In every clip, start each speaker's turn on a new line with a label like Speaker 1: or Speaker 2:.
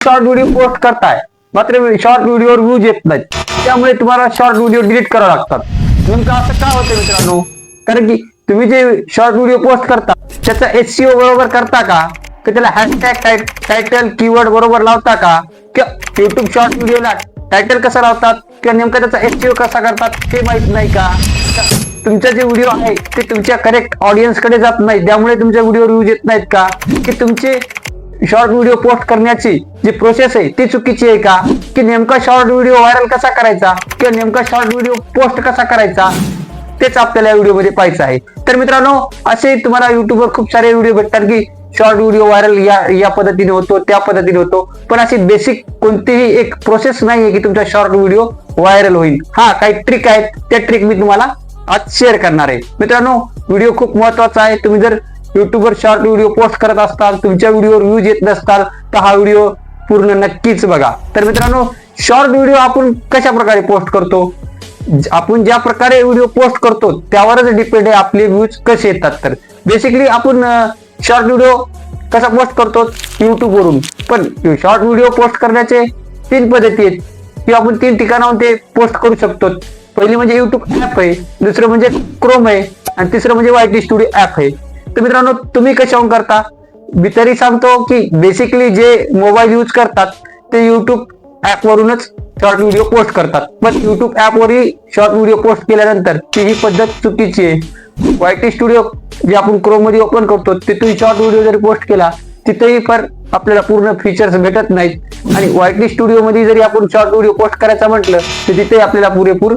Speaker 1: Short video post करताय. मात्र short व्हिडिओवर views येत नाहीत. त्यामुळे तुम्हाला शॉर्ट व्हिडिओ डिलीट करावे लागतात. नेमकं असं का होतं मित्रांनो? कारण की तुम्ही जे शॉर्ट व्हिडिओ पोस्ट करता त्याचा एस बरोबर करता का? की त्याला हॅशटॅग टायटल कीवर्ड बरोबर लावता का? किंवा युट्यूब शॉर्ट व्हिडिओला टायटल कसं लावतात? किंवा नेमका त्याचा एस कसा करतात? ते माहीत नाही का? तुमचा जे व्हिडिओ आहे ते तुमच्या करेक्ट ऑडियन्सकडे जात नाही. त्यामुळे तुमच्या व्हिडिओ व्ह्यूज येत नाहीत का? की तुमचे शॉर्ट व्हिडिओ पोस्ट करण्याची जी प्रोसेस आहे ती चुकीची आहे का? की नेमका शॉर्ट व्हिडिओ व्हायरल कसा करायचा? किंवा नेमका शॉर्ट व्हिडिओ पोस्ट कसा करायचा? तेच आपल्याला या व्हिडिओमध्ये पाहायचं आहे. तर मित्रांनो असे तुम्हाला युट्यूबवर खूप सारे व्हिडिओ भेटतात की शॉर्ट व्हिडिओ व्हायरल या या पद्धतीने होतो त्या पद्धतीने होतो. पण अशी बेसिक कोणतीही एक प्रोसेस नाही आहे की तुमचा शॉर्ट व्हिडिओ व्हायरल होईल. हा काही ट्रिक आहेत. त्या ट्रिक मी तुम्हाला आज शेअर करणार आहे. मित्रांनो व्हिडिओ खूप महत्त्वाचा आहे. तुम्ही जर युट्यूबवर शॉर्ट व्हिडिओ पोस्ट करत असताल तुमच्या व्हिडिओवर व्ह्यूज येत नसताल तर हा व्हिडिओ पूर्ण नक्कीच बघा. तर मित्रांनो शॉर्ट व्हिडिओ आपण कशा प्रकारे पोस्ट करतो? आपण ज्या प्रकारे व्हिडिओ पोस्ट करतो त्यावरच डिपेंड आहे आपले व्ह्यूज कसे येतात. तर बेसिकली आपण शॉर्ट व्हिडिओ कसा पोस्ट करतो? युट्यूबवरून पण शॉर्ट व्हिडिओ पोस्ट करण्याचे तीन पद्धती आहेत. की आपण तीन ठिकाणाहून ते पोस्ट करू शकतो. पहिली म्हणजे युट्यूब ऍप आहे दुसरं म्हणजे क्रोम आहे आणि तिसरं म्हणजे वायटी स्टुडिओ ॲप आहे. तर मित्रांनो तुम्ही कशाहून करता? मी तरी सांगतो की बेसिकली जे मोबाईल यूज करतात ते युट्यूब ऍप वरूनच शॉर्ट व्हिडिओ पोस्ट करतात. पण युट्यूब ऍप वरही शॉर्ट व्हिडिओ पोस्ट केल्यानंतर ती ही पद्धत चुकीची आहे. वायटी स्टुडिओ जे आपण क्रोममध्ये ओपन करतो तिथून शॉर्ट व्हिडिओ जरी पोस्ट केला तिथेही पर आपल्याला पूर्ण फीचर्स भेटत नाहीत. आणि वायटी स्टुडिओ मध्ये जरी आपण शॉर्ट व्हिडिओ पोस्ट करायचा म्हटलं तर तिथेही आपल्याला पुरेपूर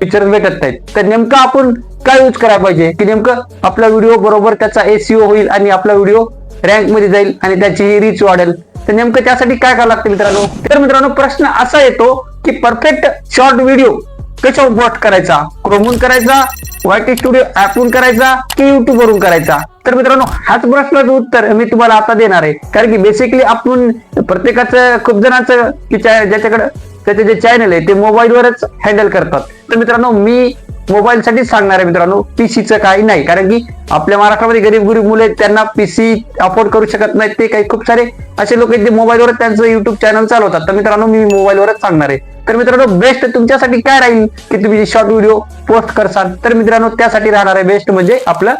Speaker 1: फीचर्स भेटत नाहीत. तर नेमकं आपण काय यूज करायला पाहिजे? की नेमकं आपला व्हिडिओ बरोबर त्याचा एसीओ होईल आणि आपला व्हिडिओ रँकमध्ये जाईल आणि त्याची रीच वाढेल. तर नेमकं त्यासाठी काय करावं लागतं मित्रांनो? तर मित्रांनो प्रश्न असा येतो की परफेक्ट शॉर्ट व्हिडिओ कशावर पोस्ट करायचा? क्रोमून करायचा वायटी स्टुडिओ ऍपवरून करायचा की युट्यूब वरून करायचा? तर मित्रांनो हाच प्रश्नाचं उत्तर मी तुम्हाला आता देणार आहे. कारण की बेसिकली आपण प्रत्येकाचं खूप जणांचं की ज्याच्याकडे त्याचे जे चॅनल आहे ते मोबाईलवरच हँडल करतात. तर मित्रांनो मी मोबाईल साठीच सांगणार आहे मित्रांनो पीसीचं काही नाही. कारण की आपल्या महाराष्ट्रामध्ये गरीब गरीब मुले आहेत, त्यांना पीसी अफोर्ड करू शकत नाहीत ते काही खूप सारे असे लोक आहेत जे मोबाईलवर त्यांचं युट्यूब चॅनल चालवतात. तर मित्रांनो मी मोबाईलवरच सांगणार आहे. तर मित्रांनो बेस्ट तुमच्यासाठी काय राहील की तुम्ही शॉर्ट व्हिडिओ पोस्ट करसाल? तर मित्रांनो त्यासाठी राहणार आहे बेस्ट म्हणजे आपलं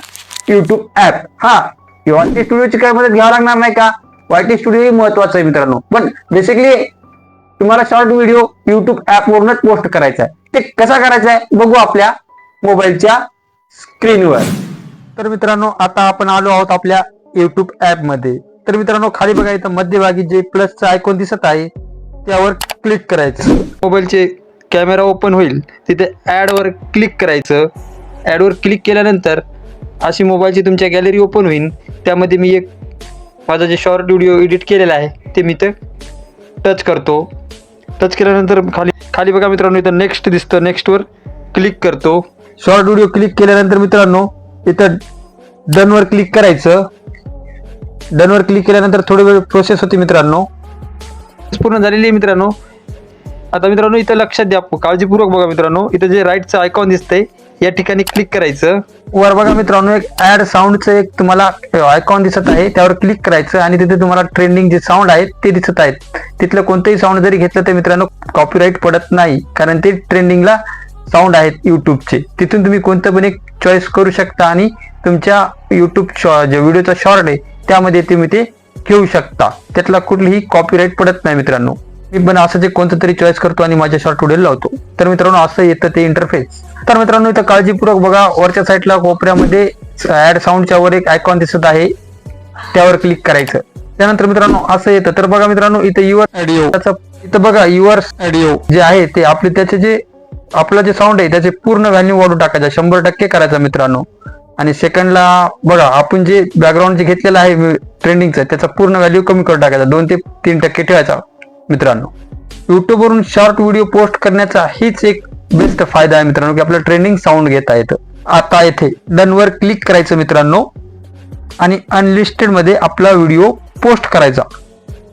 Speaker 1: युट्यूब ऍप हा वायटी स्टुडिओची काय मदत घ्यावं लागणार नाही का? वायटी स्टुडिओ ही महत्वाचं आहे मित्रांनो. पण बेसिकली तुम्हाला शॉर्ट व्हिडिओ युट्यूब ऍपवरूनच पोस्ट करायचा आहे. ते कसा करायचा आहे? बघू आपल्या मोबाईलच्या स्क्रीनवर तर मित्रांनो आता आपण आलो आहोत आपल्या युट्यूब ऍपमध्ये. तर मित्रांनो खाली बघा इथं मध्यभागी जे प्लसचं आयकॉन दिसत आहे त्यावर क्लिक करायचं. मोबाईलचे कॅमेरा ओपन होईल. तिथे ऍडवर क्लिक करायचं. ऍडवर क्लिक केल्यानंतर अशी मोबाईलची तुमच्या गॅलरी ओपन होईल. त्यामध्ये मी एक माझा जे शॉर्ट व्हिडिओ एडिट केलेला आहे ते मी तर टच करतो. टच केल्यानंतर खाली खाली बघा मित्रांनो इथं नेक्स्ट दिसतं. नेक्स्टवर क्लिक करतो. शॉर्ट व्हिडिओ क्लिक केल्यानंतर मित्रांनो इथं डनवर क्लिक करायचं. डनवर क्लिक केल्यानंतर थोडे वेळ प्रोसेस होती मित्रांनो. पूर्ण झालेली आहे मित्रांनो. आता मित्रांनो इथं लक्षात द्या. काळजीपूर्वक बघा मित्रांनो. इथं जे राईटचं आयकॉन दिसतंय या ठिकाणी क्लिक करायचं. वर बघा मित्रांनो एक ऍड साऊंडचं एक तुम्हाला आयकॉन दिसत आहे. त्यावर क्लिक करायचं आणि तिथे तुम्हाला ट्रेंडिंग जे साऊंड आहेत ते दिसत आहेत. तिथलं कोणतंही साऊंड जरी घेतलं तर मित्रांनो कॉपीराईट पडत नाही. कारण ते ट्रेंडिंगला साऊंड आहेत युट्यूबचे तिथून तुम्ही कोणतं पण एक चॉईस करू शकता आणि तुमच्या युट्यूब जे व्हिडिओचा शॉर्ट आहे त्यामध्ये तुम्ही ते घेऊ शकता. त्यातला कुठलीही कॉपीराईट पडत नाही मित्रांनो. मी पण असं जे कोणतं तरी चॉईस करतो आणि माझ्या शॉर्ट व्हिडिओ लावतो. तर मित्रांनो असं येतं ते इंटरफेस तर मित्रांनो इथं काळजीपूर्वक बघा वरच्या साईडला कोपऱ्यामध्ये ऍड साऊंडच्या वर एक आयकॉन दिसत आहे. त्यावर क्लिक करायचं. त्यानंतर मित्रांनो असं येतं. तर बघा मित्रांनो इथं युअर ऑडिओ इथं बघा युअर ऑडिओ जे आहे ते आपले त्याचे जे आपलं जे साऊंड आहे त्याचे पूर्ण व्हॅल्यू वाढून टाकायचा. शंभर टक्के करायचा मित्रांनो. आणि सेकंडला बघा आपण जे बॅकग्राऊंड जे घेतलेलं आहे ट्रेंडिंगचं त्याचा पूर्ण व्हॅल्यू कमी करून टाकायचा. दोन ते तीन टक्के ठेवायचा. मित्रांनो युट्यूबवरून वरून शॉर्ट व्हिडिओ पोस्ट करण्याचा हीच एक बेस्ट फायदा आहे मित्रांनो की आपलं ट्रेंडिंग साऊंड घेता येतं. आता येथे डन वर क्लिक करायचं मित्रांनो आणि अनलिस्टेडमध्ये आपला व्हिडिओ पोस्ट करायचा.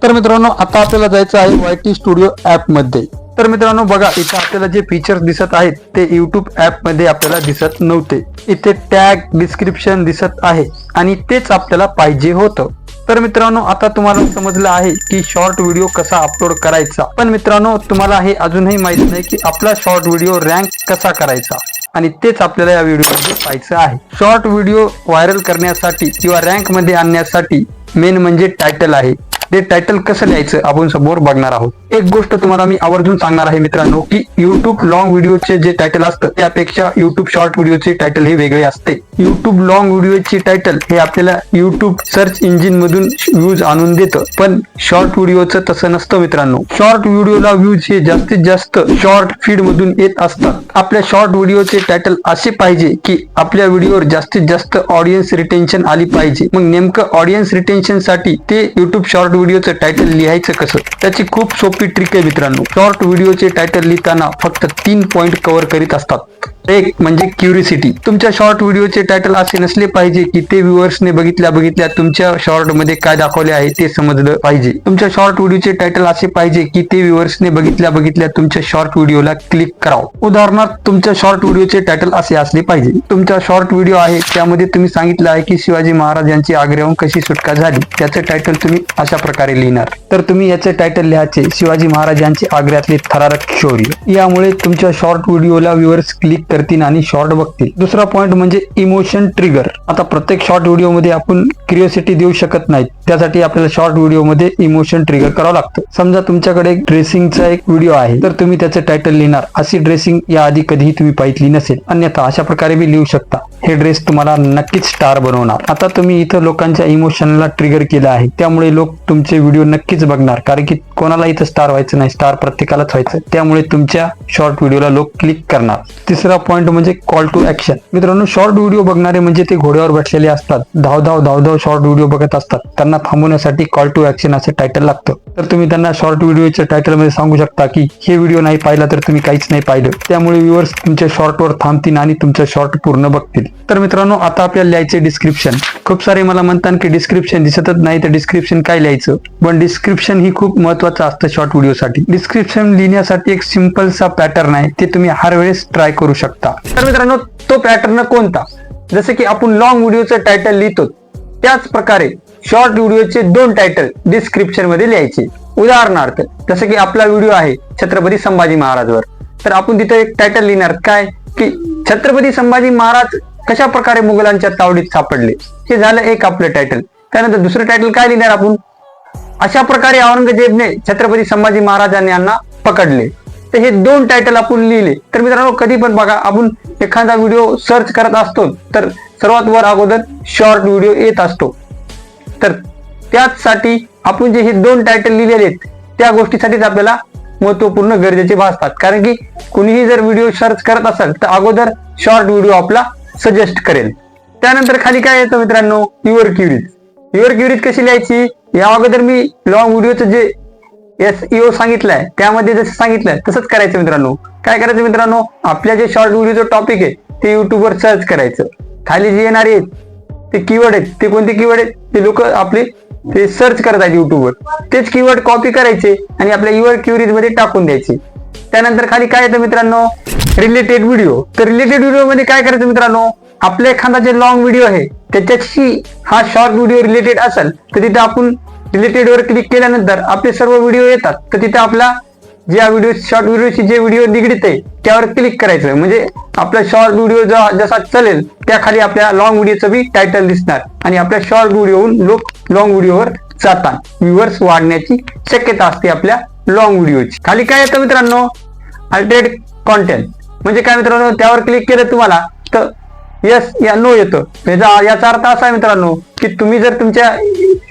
Speaker 1: तर मित्रांनो आता आपल्याला जायचं आहे वायटी स्टुडिओ ऍपमध्ये. तर मित्रांनो बघा इथे आपल्याला जे फीचर्स दिसत आहेत ते युट्यूब ऍपमध्ये आपल्याला दिसत नव्हते. इथे टॅग डिस्क्रिप्शन दिसत आहे आणि तेच आपल्याला पाहिजे होतं. तर मित्रांनो आता तुम्हाला समजलं आहे की शॉर्ट व्हिडिओ कसा अपलोड करायचा. पण मित्रांनो तुम्हाला हे अजूनही माहीत नाही की आपला शॉर्ट व्हिडिओ रँक कसा करायचा. आणि तेच आपल्याला या व्हिडिओमध्ये पाहायचं आहे. शॉर्ट व्हिडिओ व्हायरल करण्यासाठी किंवा रँकमध्ये आणण्यासाठी मेन म्हणजे टायटल आहे. ते टायटल कसं लिहायचं आपण समोर बघणार आहोत. एक गोष्ट तुम्हाला मी आवर्जून सांगणार आहे मित्रांनो की युट्यूब लॉंग व्हिडिओचे जे टायटल असतं त्यापेक्षा युट्यूब शॉर्ट व्हिडिओचे टायटल हे वेगळे असते. युट्यूब लॉंग व्हिडिओचे टायटल हे आपल्याला युट्यूब सर्च इंजिन मधून व्ह्यूज आणून देतं. पण शॉर्ट व्हिडिओचं तसं नसतं मित्रांनो. शॉर्ट व्हिडिओला व्ह्यूज हे जास्तीत जास्त शॉर्ट फीड मधून येत असतात. आपल्या शॉर्ट व्हिडिओचे टायटल असे पाहिजे की आपल्या व्हिडिओवर जास्तीत जास्त ऑडियन्स रिटेन्शन आली पाहिजे. मग नेमकं ऑडियन्स रिटेन्शनसाठी ते युट्यूब शॉर्ट व्हिडिओचं टायटल लिहायचं कसं? त्याची खूप सोपी ट्रिक आहे मित्रांनो. शॉर्ट व्हिडिओचे टायटल लिहिताना फक्त तीन पॉइंट कव्हर करीत असतात. एक म्हणजे क्युरिसिटी तुमच्या शॉर्ट व्हिडिओचे टायटल असे नसले पाहिजे की ते व्ह्युअर्सने बघितल्या बघितल्या तुमच्या शॉर्टमध्ये काय दाखवले आहे ते समजलं पाहिजे. तुमच्या शॉर्ट व्हिडिओचे टायटल असे पाहिजे की ते व्ह्युअर्सने बघितल्या बघितल्या तुमच्या शॉर्ट व्हिडिओला क्लिक करावं. उदाहरणार्थ तुमच्या शॉर्ट व्हिडिओचे टायटल असे असले पाहिजे. तुमचा शॉर्ट व्हिडिओ आहे त्यामध्ये तुम्ही सांगितलं आहे की शिवाजी महाराज यांची आग्र्याहून कशी सुटका झाली त्याचं टायटल तुम्ही अशा प्रकारे लिहिणार. तर तुम्ही याचे टायटल लिहायचे शिवाजी महाराज यांचे आग्र्यातले थरारक शौर्य. यामुळे तुमच्या शॉर्ट व्हिडिओला व्ह्युअर्स क्लिक करतील आणि शॉर्ट बघतील. दुसरा पॉइंट म्हणजे इमोशन ट्रिगर आता प्रत्येक शॉर्ट व्हिडिओमध्ये आपण क्रिओसिटी देऊ शकत नाही त्यासाठी आपल्याला शॉर्ट व्हिडिओमध्ये इमोशन ट्रिगर करावं लागतं. समजा तुमच्याकडे एक ड्रेसिंगचा एक व्हिडिओ आहे. तर तुम्ही त्याचे टायटल लिहिणार. अशी ड्रेसिंग याआधी कधीही तुम्ही पाहितली नसेल. अन्यथा अशा प्रकारे बी लिहू शकता. हे ड्रेस तुम्हाला नक्कीच स्टार बनवणार. आता तुम्ही इथं लोकांच्या इमोशनला ट्रिगर केलं आहे. त्यामुळे लोक तुमचे व्हिडिओ नक्कीच बघणार. कारण की कोणाला इथं स्टार व्हायचं नाही. स्टार प्रत्येकालाच व्हायचं. त्यामुळे तुमच्या शॉर्ट व्हिडिओला लोक क्लिक करणार. तिसरा पॉइंट म्हणजे कॉल टू ऍक्शन मित्रांनो शॉर्ट व्हिडिओ बघणारे म्हणजे ते घोड्यावर बसलेले असतात. धाव धाव धाव धाव शॉर्ट व्हिडिओ बघत असतात. त्यांना थांबवण्यासाठी कॉल टू ऍक्शन असे टायटल लागतं. तर तुम्ही त्यांना शॉर्ट व्हिडिओच्या टायटलमध्ये सांगू शकता की हे व्हिडिओ नाही पाहिला तर तुम्ही काहीच नाही पाहिलं. त्यामुळे व्ह्युअर्स तुमच्या शॉर्टवर थांबतील आणि तुमचं शॉर्ट पूर्ण बघतील. तर मित्रांनो आता आपल्याला लिहायचे डिस्क्रिप्शन खूप सारे मला म्हणतात की डिस्क्रिप्शन दिसतच नाही तर डिस्क्रिप्शन काय लिहायचं? पण डिस्क्रिप्शन ही खूप महत्वाचं असतं शॉर्ट व्हिडिओसाठी डिस्क्रिप्शन लिहिण्यासाठी एक सिम्पलचा पॅटर्न आहे ते तुम्ही हर वेळेस ट्राय करू शकता. तर मित्रांनो तो पॅटर्न कोणता? जसे की आपण लॉंग व्हिडिओचं टायटल लिहितो त्याच प्रकारे शॉर्ट व्हिडिओचे दोन टायटल डिस्क्रिप्शनमध्ये लिहायचे. उदाहरणार्थ जसं की आपला व्हिडिओ आहे छत्रपती संभाजी महाराजवर. तर आपण तिथे एक टायटल लिहिणार काय? की छत्रपती संभाजी महाराज कशा प्रकारे मुघलांच्या तावडीत सापडले? हे झालं एक आपलं टायटल त्यानंतर दुसरं टायटल काय लिहिणार आपण? अशा प्रकारे औरंगजेबने छत्रपती संभाजी महाराजांनी यांना पकडले. तर हे दोन टायटल आपण लिहिले. तर मित्रांनो कधी पण बघा आपण एखादा व्हिडिओ सर्च करत असतो तर सर्वात वर अगोदर शॉर्ट व्हिडिओ येत असतो. तर त्याचसाठी आपण जे हे दोन टायटल लिहिलेले आहेत त्या गोष्टीसाठीच आपल्याला महत्त्वपूर्ण गरजेचे भासतात. कारण की कुणीही जर व्हिडिओ सर्च करत असेल तर अगोदर शॉर्ट व्हिडिओ आपला सजेस्ट करेल. त्यानंतर खाली काय येतं मित्रांनो? युअर क्युरीज युअर क्युरीज कशी लिहायची? या अगोदर मी लॉंग व्हिडिओचं जे एस ईओ सांगितलंय. त्यामध्ये जसं सांगितलंय तसंच करायचं मित्रांनो. काय करायचं मित्रांनो? आपल्या जे शॉर्ट व्हिडिओचं टॉपिक आहे ते युट्यूबवर सर्च करायचं. खाली जे येणारे आहेत ते कीवर्ड आहेत. ते कोणते कीवर्ड आहेत? ते लोक आपले ते सर्च करत आहेत युट्यूबवर तेच कीवर्ड कॉपी करायचे आणि आपल्या युअर क्युरीजमध्ये टाकून द्यायचे. त्यानंतर खाली काय येतं मित्रांनो? रिलेटेड व्हिडिओ तर रिलेटेड व्हिडिओमध्ये काय करायचं मित्रांनो? आपल्या एखादा जे लॉंग व्हिडिओ आहे त्याच्याशी हा शॉर्ट व्हिडिओ रिलेटेड असेल तर तिथे आपण रिलेटेडवर क्लिक केल्यानंतर आपले सर्व व्हिडिओ येतात. तर तिथे आपला ज्या व्हिडिओ शॉर्ट व्हिडिओशी जे व्हिडिओ निगडीत आहे त्यावर क्लिक करायचं म्हणजे आपला शॉर्ट व्हिडिओ जसा चालेल त्या खाली आपल्या लॉंग व्हिडिओचं बी टायटल दिसणार. आणि आपल्या शॉर्ट व्हिडिओहून लोक लॉंग व्हिडिओवर जातात. व्ह्युअर्स वाढण्याची शक्यता असते आपल्या लॉंग व्हिडिओची खाली काय येतं मित्रांनो? अल्टरेट कॉन्टेंट म्हणजे काय मित्रांनो? त्यावर क्लिक केलं तुम्हाला तर यस या नो येतं. म्हणजे याचा याचा अर्थ असा आहे मित्रांनो की तुम्ही जर तुमच्या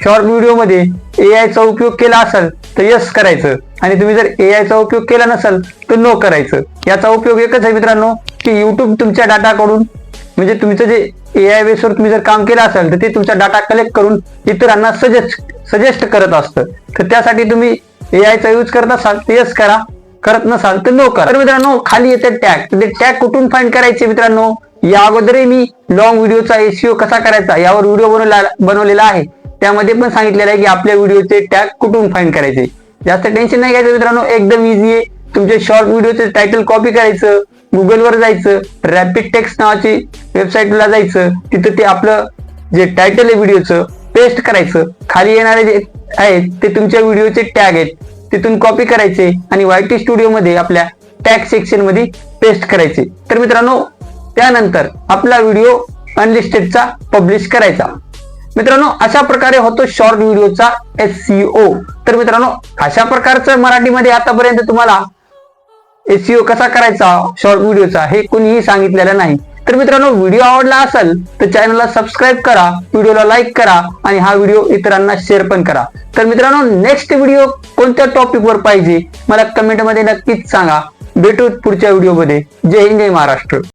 Speaker 1: शॉर्ट व्हिडिओमध्ये AI चा उपयोग केला असेल तर यस करायचं. आणि तुम्ही जर AI चा उपयोग केला नसेल तर नो करायचं. याचा उपयोग एकच आहे मित्रांनो की युट्यूब तुमच्या डाटाकडून म्हणजे तुमचं जे ए आय बेसवर तुम्ही जर काम केलं असेल तर ते तुमचा डाटा कलेक्ट करून इतरांना सजेस्ट सजेस्ट करत असतं. तर त्यासाठी तुम्ही ए चा यूज करत असाल तर यस करा. करत नसाल तर नो करा. तर मित्रांनो खाली येते टॅग ते टॅग कुठून फाईंड करायचे मित्रांनो? या अगोदरही मी लॉंग व्हिडिओचा एसीओ कसा करायचा यावर व्हिडिओ बनवला बनवलेला आहे. त्यामध्ये पण सांगितलेलं आहे की आपल्या व्हिडिओचे टॅग कुठून फाईन करायचे. जास्त टेन्शन नाही घ्यायचं मित्रांनो एकदम इझी आहे. तुमचे शॉर्ट व्हिडिओचे टायटल कॉपी करायचं गुगलवर जायचं रॅपिड टेक्स्ट नावाची वेबसाईटला जायचं तिथं ते आपलं जे टायटल आहे व्हिडिओचं पेस्ट करायचं. खाली येणारे जे आहेत ते तुमच्या व्हिडिओचे टॅग आहेत. तिथून कॉपी करायचे आणि वाय टी स्टुडिओमध्ये आपल्या टॅग सेक्शनमध्ये पेस्ट करायचे. तर मित्रांनो त्यानंतर आपला व्हिडिओ अनलिस्टेडचा पब्लिश करायचा. मित्रांनो अशा प्रकारे होतो शॉर्ट व्हिडिओचा एस तर मित्रांनो अशा प्रकारचं मराठीमध्ये आतापर्यंत तुम्हाला एसईओ कसा करायचा शॉर्ट व्हिडिओचा हे कुणीही सांगितलेलं नाही. तर मित्रांनो व्हिडिओ आवडला असेल तर चॅनलला सबस्क्राईब करा व्हिडिओला लाईक करा आणि हा व्हिडिओ इतरांना शेअर पण करा. तर मित्रांनो नेक्स्ट व्हिडिओ कोणत्या टॉपिकवर पाहिजे मला कमेंटमध्ये नक्कीच सांगा. भेटू पुढच्या व्हिडिओमध्ये जय हिंद जय महाराष्ट्र.